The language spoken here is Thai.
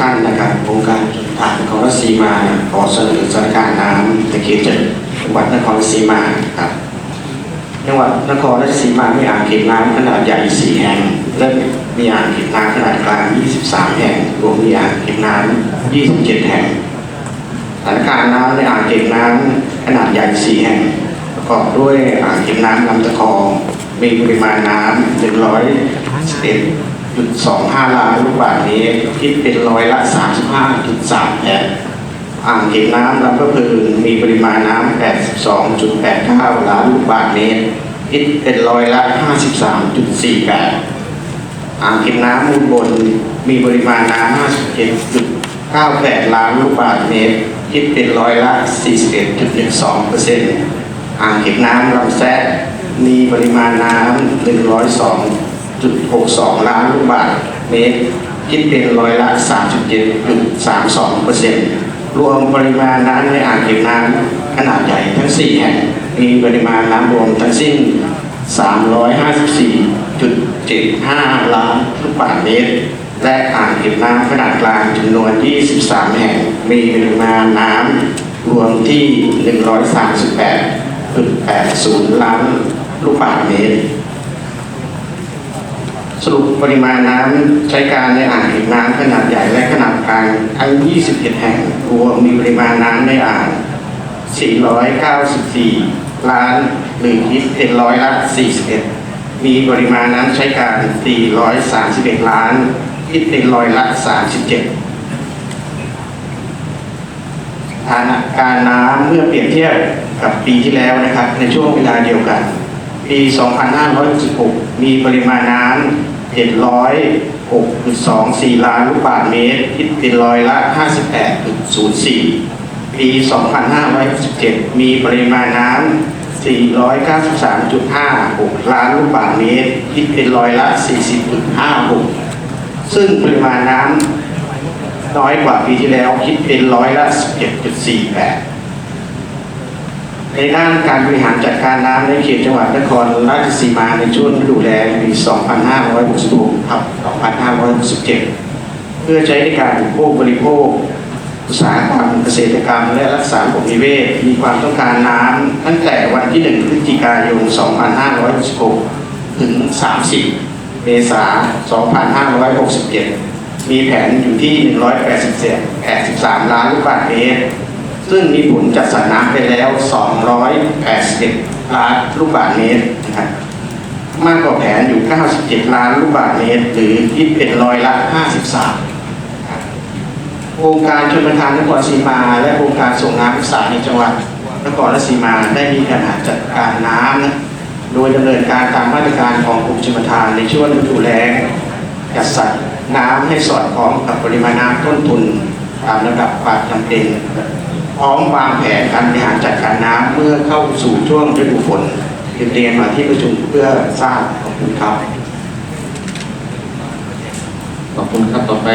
ท่านนะครับโครงการผ่านนครราชสีมาขอเสนอสถานการณ์น้ำในเขตจังหวัดนครราชสีมาครับจังหวัดนครราชสีมามีอ่างเก็บน้ำขนาดใหญ่ 4 แห่ง และมีอ่างเก็บน้ำขนาดกลาง 23 แห่ง รวมมีอ่างเก็บน้ำ 27 แห่งสถานการณ์น้ำในอ่างเก็บน้ำขนาดใหญ่ 4 แห่ง ประกอบด้วยอ่างเก็บน้ำลำตะคองมีปริมาณน้ำ 125 ล้านลูกบาศก์เมตรคิดเป็นร้อยละ 35.3แห่งอ่างเก็บน้ำลำพะพืนมีปริมาณน้ำ82.89 ล้านลูกบาศก์เมตรคิดเป็นร้อยละ 53.48 อ่างเก็บน้ำมูลบนมีปริมาณน้ำ57.98 ล้านลูกบาศก์เมตรคิดเป็นร้อยละ 41.12เปอร์เซ็นต์อ่างเก็บน้ำลำแซะมีปริมาณน้ำ 1.62 ล้านลูกบาศก์เมตรคิดเป็นร้อยละ 37.32เปอร์เซ็นต์รวมปริมาณน้ำในอ่างเก็บน้ำขนาดใหญ่ทั้ง 4 แห่ง มีปริมาณน้ำรวมทั้งสิ้น 354.75 ล้านลูกบาศก์เมตร และอ่างเก็บน้ำขนาดกลางจำนวน 23 แห่ง มีปริมาณน้ำรวมที่ 138.80 ล้านลูกบาศก์เมตร สรุปปริมาณน้ำใช้การในอ่างเก็บน้ำขนาดใหญ่และขนาดกลางทั้ง 21 แห่งรวมมีปริมาณน้ำในอ่าง 494 ล้านหรือคิดเป็นร้อยละ 41 มีปริมาณน้ำใช้การ 431 ล้านคิดเป็นร้อยละ 37สถานการณ์น้ำเมื่อเปรียบเทียบกับปีที่แล้วนะครับ ในช่วงเวลาเดียวกัน ปี 2566 มีปริมาณน้ำ 706.24 ล้านลูกบาศก์เมตร คิดเป็นร้อยละ 58.04 ปี 2567 มีปริมาณน้ำ493.56 ล้านลูกบาศก์เมตร คิดเป็นร้อยละ 40.56 ซึ่งปริมาณน้ำน้อยกว่าปีที่แล้วคิดเป็นร้อยละ 17.48 ในด้านการบริหารจัดการน้ำในเขตจังหวัดนครราชสีมาในช่วงฤดูแล้งปี 2566ทับ2567 เพื่อใช้ในการอุปโภคบริโภค อุตสาหกรรมเกษตรกรรม และรักษาระบบนิเวศ มีความต้องการน้ำตั้งแต่วันที่ 1 พฤศจิกายน 2566 ถึง 30 เมษายน 2567 มีแผนอยู่ที่ 183 ล้านลูกบาศก์เมตร ซึ่งมีผลจัดสรรน้ำไปแล้ว 281 ล้านลูกบาศก์เมตรนะครับมากกว่าแผนอยู่ 97 ล้านลูกบาศก์เมตร หรือคิดเป็นร้อยละ 53 โครงการชนประทานนครศรีมา และโครงการส่งน้ำศึกษาในจังหวัดนครราชสีมาได้มีการจัดการน้ำนะโดยดำเนินการตามมาตรการของกรมชลประทานในช่วงฤดูแล้งจัดสรรน้ำให้สอดคล้องกับปริมาณน้ำต้นทุน ตามระดับความจำเป็นพร้อมวางแผนการบริหารจัดการน้ำเมื่อเข้าสู่ช่วงฤดูฝนเรียนเรียนมาที่ประชุมเพื่อทราบขอบคุณครับ ขอบคุณครับต่อไป